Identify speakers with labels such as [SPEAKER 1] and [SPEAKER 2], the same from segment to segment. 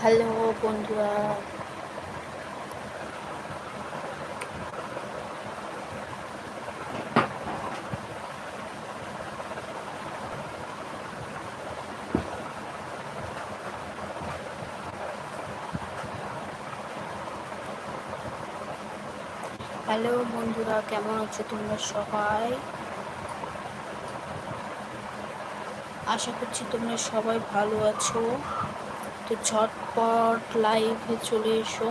[SPEAKER 1] Hello বন্ধুরা। Hello বন্ধুরা কেমন আছো তোমরা সবাই? আশা করছি তোমরা সবাই ভালো আছো। তো ঝটপট লাইভে চলে এসো।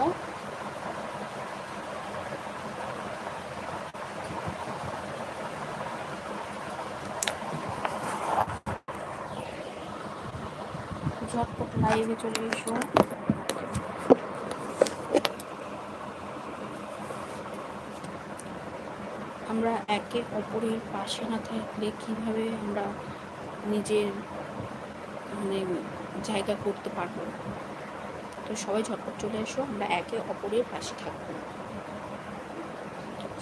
[SPEAKER 1] ঝটপট লাইভে চলে এসো। আমরা একে অপরের পাশে না থাকলে কীভাবে আমরা নিজের মানে জায়গা করতে পারব তো সবাই ঝটপট চলে এসো, আমরা একে অপরের পাশে থাকব।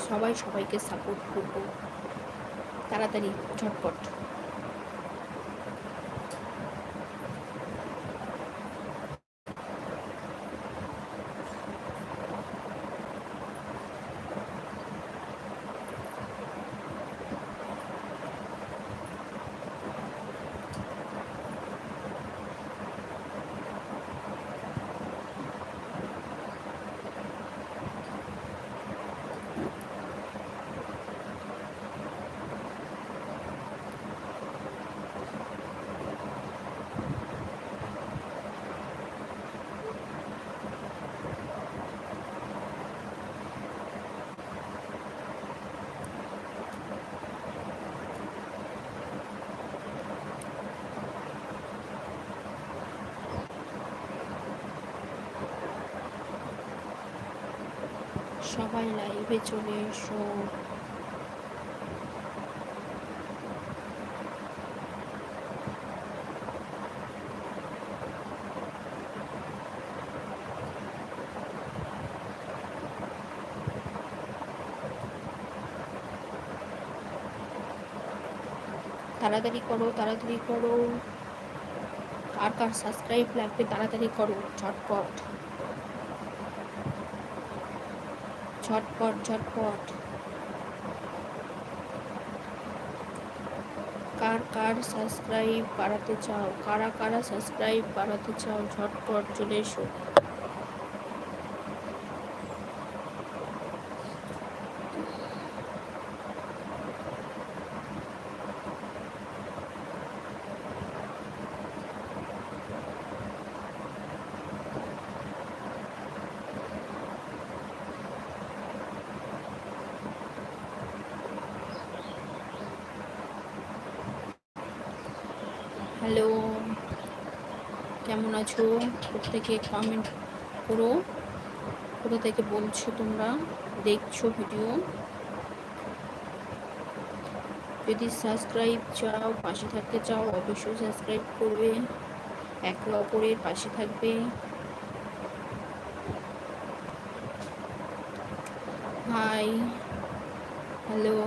[SPEAKER 1] সবাই সবাইকে সাপোর্ট করব। তাড়াতাড়ি, ঝটপট। সবাই লাইভে চলে এসো। তাড়াতাড়ি করো তাড়াতাড়ি করো। আর কার সাবস্ক্রাইব লাগবে তাড়াতাড়ি করো, ঝটপট। ঝটপট ঝটপট। কার কার সাবস্ক্রাইব বাড়াতে চাও? কারা কারা সাবস্ক্রাইব বাড়াতে চাও? ঝটপট, চলে এসো। হ্যালো। কেমন আছো? প্রত্যেকে কমেন্ট করো। কোথা থেকে বলছো তোমরা? দেখছ ভিডিও যদি সাবস্ক্রাইব চাও, পাশে থাকতে চাও, অবশ্যই সাবস্ক্রাইব করবে। একে অপরের পাশে থাকবে। Hi hello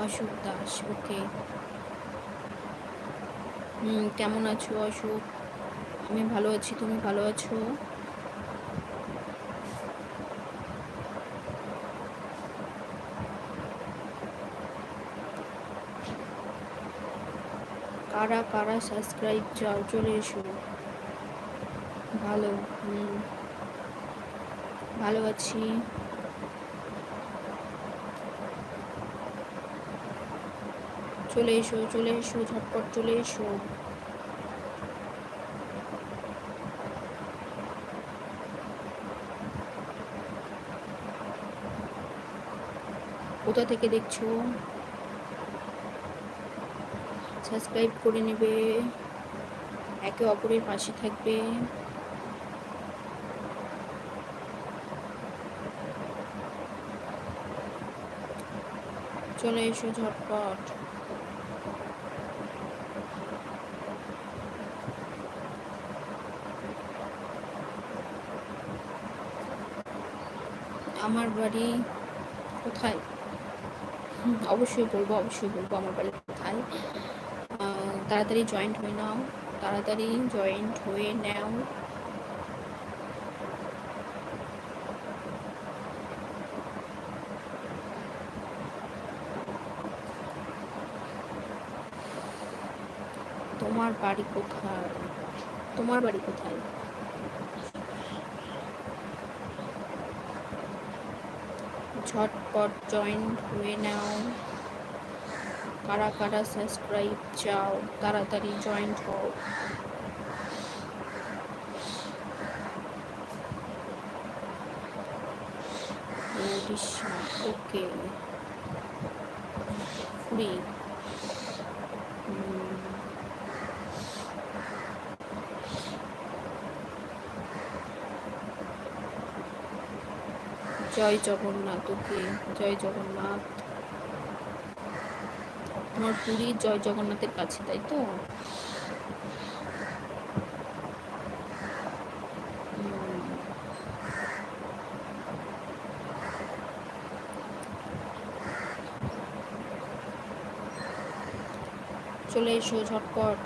[SPEAKER 1] Ashok Das okay hmm, কেমন আছো অশোক আমি ভালো আছি, তুমি ভালো আছো? কারা কারা সাবস্ক্রাইব চাও? চলে এসো। ভালো, হুম। ভালো আছি। চলে এসো চলে এসো, ঝটপট চলে এসো। কোথা থেকে দেখছ? সাবস্ক্রাইব করে নেবে। একে অপরের পাশে থাকবে। চলে এসো ঝটপট। আমার বাড়ি কোথায়? অবশ্যই বলব অবশ্যই বলব আমার বাড়ি কোথায়। তাড়াতাড়ি জয়েন্ট হয়ে নাও, তাড়াতাড়ি জয়েন্ট হয়ে নাও। তোমার বাড়ি কোথায়? তোমার বাড়ি কোথায়? ঝটপট জয়েন্ট হয়ে নাও। কারা কারা সাবস্ক্রাইব চাও তাড়াতাড়ি জয়েন্ট হও। ওকে পুরী জয় জগন্নাথ, ওকে, জয় জগন্নাথ। আমার পুরী জয় জগন্নাথের কাছে, তাই তো? চলে এসো ঝটপট।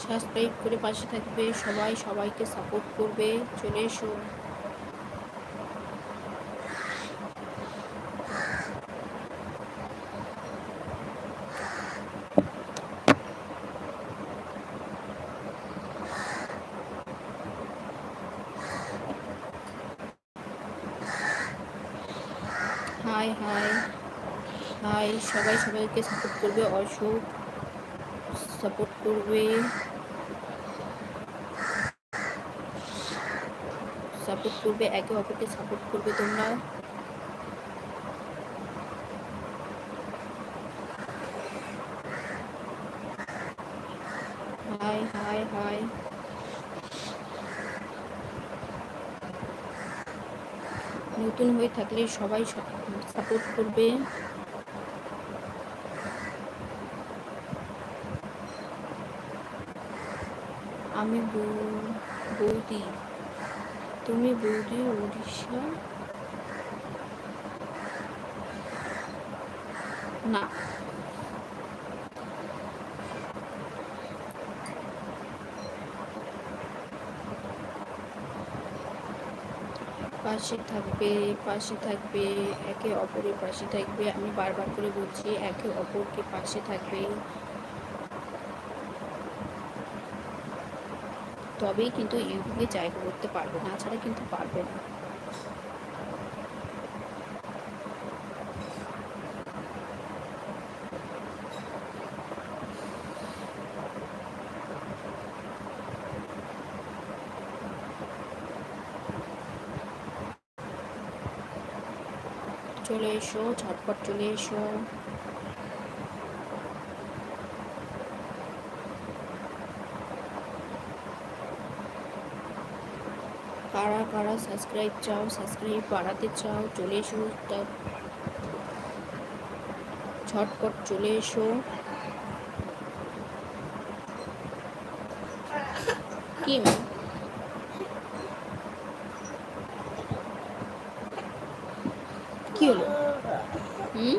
[SPEAKER 1] সাবস্ক্রাইব করে পাশে থাকবে সবাই, সবাইকে সাপোর্ট করবে। চলে এসো। হাই হাই হাই, সবাই সবাইকে সাপোর্ট করবে অশোক সাপোর্ট করবে। সাপোর্ট করবে, একে অপরকে সাপোর্ট করবে তোমরা হাই হাই হাই নতুন হয়ে থাকলে সবাই সাপোর্ট করবে। আমি বৌদি। তুমি বৌদি উড়িষ্যা না। পাশে থাকবে পাশে থাকবে, একে অপরের পাশে থাকবে। আমি বারবার করে বলছি, একে অপরকে পাশে থাকবে তবেই কিন্তু ইউটিউবে জায়গা করতে পারবে, না ছাড়া কিন্তু পারবে না চলে এসো ঝটপট চলে এসো। কারা কারা সাবস্ক্রাইব চাও সাবস্ক্রাইব বাড়াতে চাও, চলে এসো ঝটপট চলে এসো। কি হলো হুম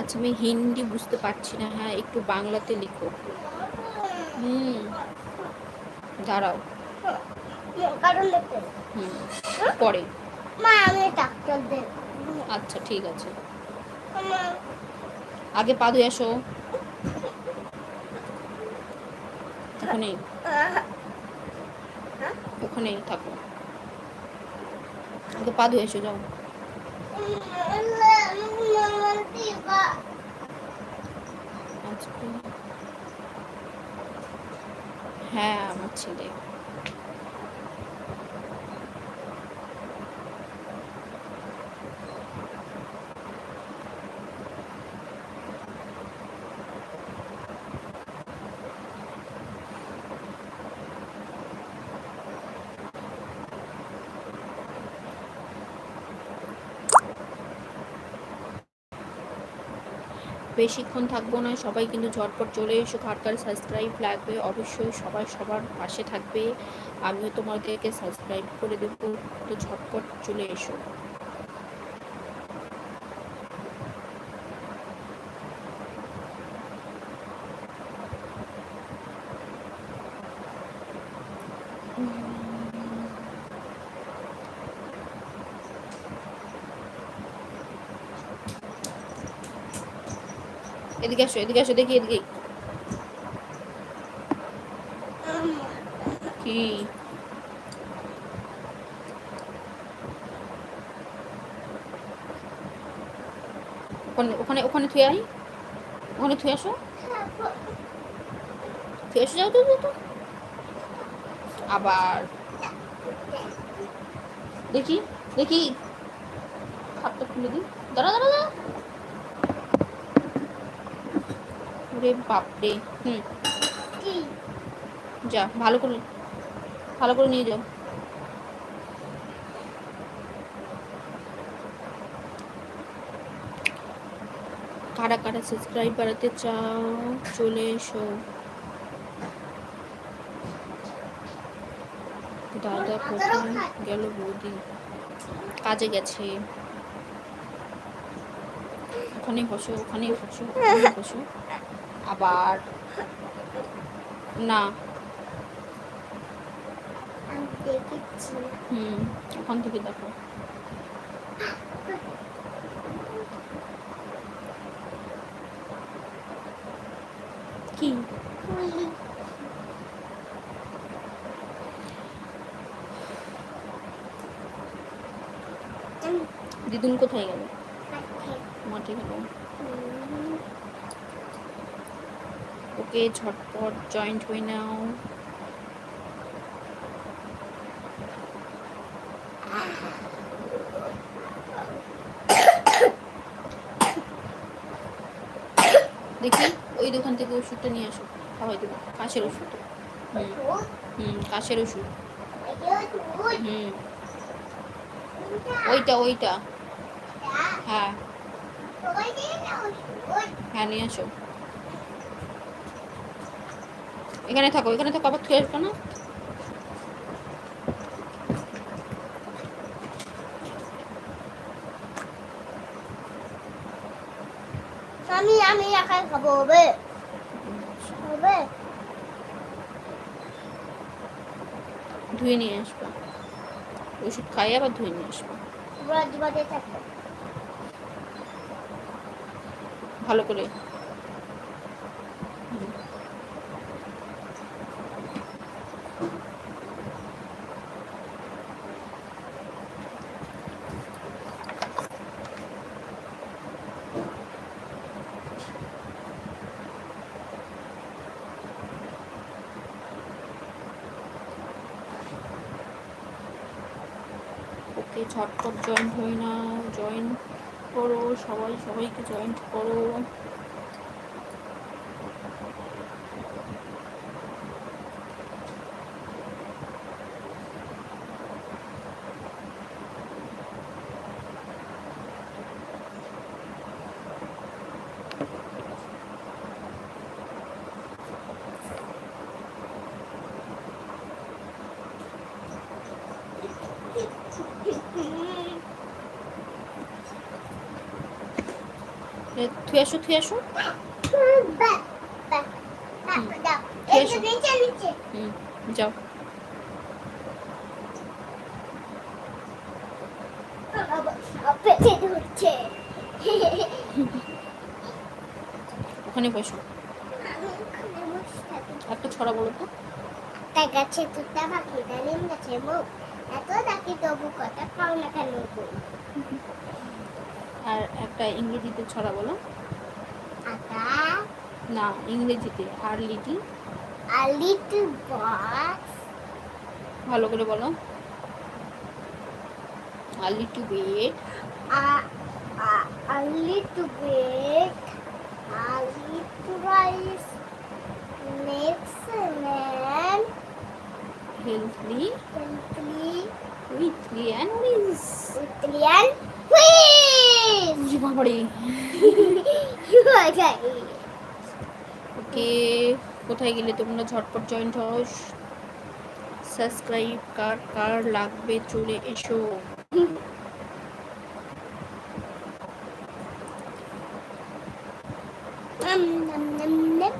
[SPEAKER 1] আচ্ছা আমি হিন্দি বুঝতে পারছি না হ্যাঁ একটু বাংলাতে লিখো হুম দাঁড়াও হুম পরে আচ্ছা ঠিক আছে আগে পা ধুয়ে আসো ওখানে ওখানেই থাকো আগে পা ধুয়ে এসো যাও হ্যাঁ আমার ছেলে। বেশিক্ষণ থাকব না, সবাই কিন্তু ঝটপট চলে এসো ঘাটকার সাবস্ক্রাইব লাগবে, অবশ্যই সবাই সবার পাশে থাকবে। আমিও তোমাদেরকে সাবস্ক্রাইব করে দেবো, তো ঝটপট চলে এসো। এদিকে আসো এদিকে আসো, দেখি, এদিকে। কি? ওখানে ওখানে ওখানে থুয়ে আই ওখানে থুয়ে আসো। থুয়ে আসো যাও তো। আবার। দেখি দেখি। হাতটা খুলে দিই। দাঁড়া দাঁড়া দাঁড়া। ওরে বাপরে। হুম। যা ভালো করে ভালো করে নিয়ে যাও। কারা কারা সাবস্ক্রাইব বাড়াতে চাও চলে এসো। দাদা কোথায়? গেল বৌদি। কাজে গেছে। ওখানেই বসো ওখানেই বসো ওখানেই বসো। আবার না। হুম ওখান থেকে দেখো। কি? দিদুন কোথায় গেল মাঠে গেল ওকে ঝটপট জয়েন্ট হয়ে নাও। দেখি, ওই দোকান থেকে ওষুধটা নিয়ে আসো। খাওয়াই দেবো কাশের ওষুধ। হুম কাশের ওষুধ। হুম। ওইটা ওইটা। হ্যাঁ। হ্যাঁ নিয়ে আসো। এখানে থাকো এখানে থাকো আবার থুয়ে আসব না?
[SPEAKER 2] আমি আমি একাই খাব হবে? হবে?
[SPEAKER 1] ধুয়ে নিয়ে আসব। ওষুধ খাইয়ে আবার ধুয়ে নিয়ে আসব। ভালো করে ওকে ঝটপট জয়েন্ট হই না জয়েন করো সবাই সবাইকে জয়েন্ট করো। থুয়ে আসো থুয়ে আসো। যাও। ওখানে বসো। একটা ছড়া বলো তো।
[SPEAKER 2] তা গাছে তুতা পাখি ডালিম গাছে মুখ এত ডাকি তবু কথা পাও না কেন?
[SPEAKER 1] আর একটা ইংরেজিতে ছড়া বলো না ইংরেজিতে আর লিটি ভালো করে বলো আর লিটু বেড
[SPEAKER 2] bit a little rice next man
[SPEAKER 1] healthily
[SPEAKER 2] simply
[SPEAKER 1] উইথলি অ্যান্ড উইজ
[SPEAKER 2] with whiz
[SPEAKER 1] বাবারে. ওকে কোথায় গেলে তোমরা ঝটপট জয়েন্ট হও? সাবস্ক্রাইব কার কার লাগবে? চলে এসো।
[SPEAKER 2] Nom, nom, nom, nom.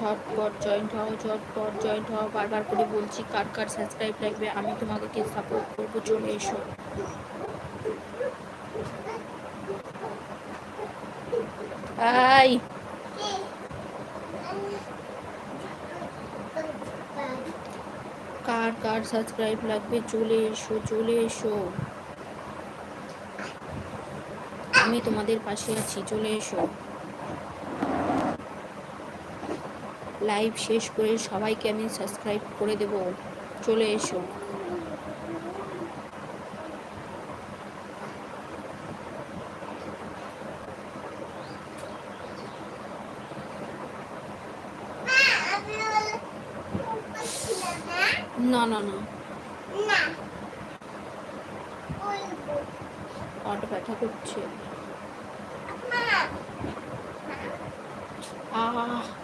[SPEAKER 1] ঝটপট জয়েন্ট হও, ঝটপট জয়েন্ট হও। বারবার করে বলছি, কার কার সাবস্ক্রাইব লাগবে, আমি তোমাদেরকে সাপোর্ট করব, চলে এসো। আই কার কার সাবস্ক্রাইব লাগবে, চলে এসো চলে এসো। আমি তোমাদের পাশে আছি, চলে এসো। লাইভ শেষ করে সবাইকে আমি সাবস্ক্রাইব করে দেব। চলে এসো। না না না। ব্যথা করছে। আহ।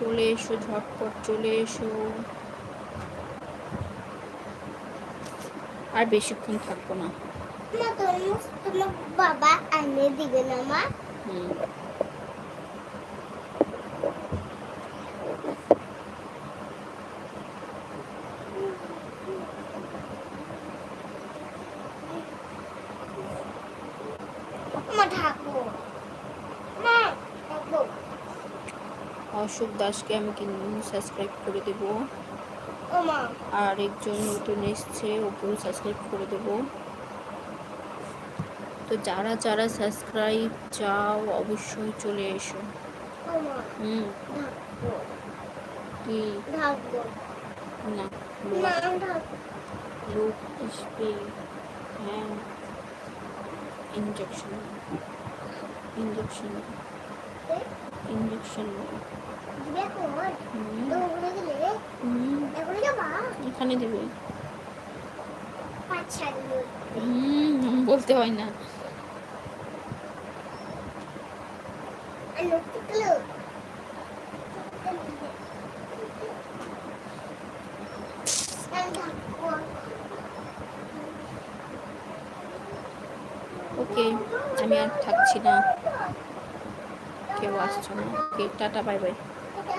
[SPEAKER 1] চলে এসো ঝটপট চলে এসো। আর বেশিক্ষণ থাকব না।
[SPEAKER 2] বাবা আনে দিবে না মা
[SPEAKER 1] হুম
[SPEAKER 2] মা ঢাকবো মা ঢাকবো
[SPEAKER 1] অশোক দাসকে আমি কিন্তু সাবস্ক্রাইব করে দেব? আর একজন নতুন এসছে ওকেও সাবস্ক্রাইব করে দেব। তো যারা যারা সাবস্ক্রাইব চাও অবশ্যই চলে এসো। হুম। কি? না লোক হ্যাঁ। ইঞ্জেকশন ইঞ্জেকশন ইঞ্জেকশন
[SPEAKER 2] এখন
[SPEAKER 1] দেবে। হুম, বলতে হয় না। ওকে, আমি আর থাকছি না। কেউ আসছে না। Okay, tata, bye bye.